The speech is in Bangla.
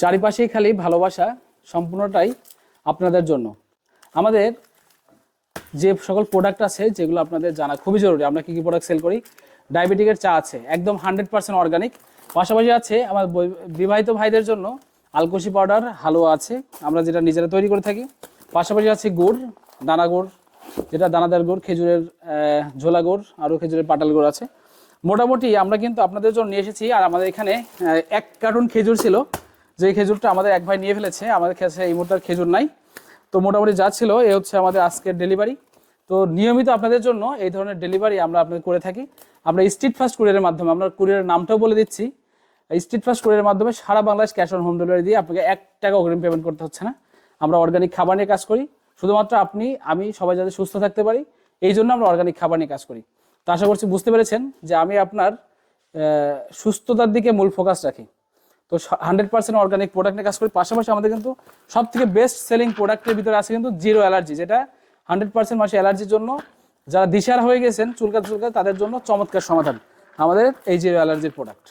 চারিপাশেই খালি ভালোবাসা সম্পূর্ণটাই আপনাদের জন্য। আমাদের যে সকল প্রোডাক্ট আছে, যেগুলো আপনাদের জানা খুবই জরুরি। আমরা কী কী প্রোডাক্ট সেল করি? ডায়াবেটিকের চা আছে, একদম হান্ড্রেড পার্সেন্ট অর্গানিক পাশাপাশি আছে আমার বিবাহিত ভাইদের জন্য আলকুশি পাউডার, হালুয়া আছে, আমরা যেটা নিজেরা তৈরি করে থাকি। পাশাপাশি আছে গুড়, দানা গুড়, যেটা দানাদার গুড়, খেজুরের ঝোলা গুড়, আরও খেজুরের পাটাল গুড় আছে। মোটামুটি আমরা কিন্তু আপনাদের জন্য নিয়ে এসেছি, আর আমাদের এখানে এক কার্টুন খেজুর ছিল। যে খেজুরটা আমাদের এক ভাই নিয়ে ফেলেছে, আমাদের কাছে এই মুহূর্তে খেজুর নাই। তো মোটামুটি যা ছিল, এ হচ্ছে আমাদের আজকের ডেলিভারি তো নিয়মিত আপনাদের জন্য এই ধরনের ডেলিভারি আমরা আপনাদের করে থাকি। আমরা স্ট্রিট ফাস্ট কুরিয়ারের মাধ্যমে, আমরা কুরিয়ারের নামটাও বলে দিচ্ছি। স্ট্রিট ফাস্ট কুরিয়ারের মাধ্যমে সারা Bangladesh cash on home delivery দিয়ে আপনাকে এক টাকা অগ্রিম পেমেন্ট করতে হচ্ছে না। আমরা অর্গানিক খাবার নিয়ে কাজ করি। শুধুমাত্র আপনি, আমি সবাই যাতে সুস্থ থাকতে পারি, এই জন্য আমরা অর্গানিক খাবার নিয়ে কাজ করি। তো আশা করছি বুঝতে পেরেছেন যে আমি আপনার সুস্থতার দিকে মূল ফোকাস রাখি। তো হান্ড্রেড পার্সেন্ট অর্গানিক প্রোডাক্ট নিয়ে কাজ করি। পাশাপাশি আমাদের কিন্তু সব থেকে বেস্ট সেলিং প্রোডাক্টের ভিতরে আছে কিন্তু জিরো অ্যালার্জি যেটা হান্ড্রেড পার্সেন্ট মাসে অ্যালার্জির জন্য যারা দিশার হয়ে গেছেন চুলকা চুলকা তাদের জন্য চমৎকার সমাধান। আমাদের এই জিরো অ্যালার্জির প্রোডাক্ট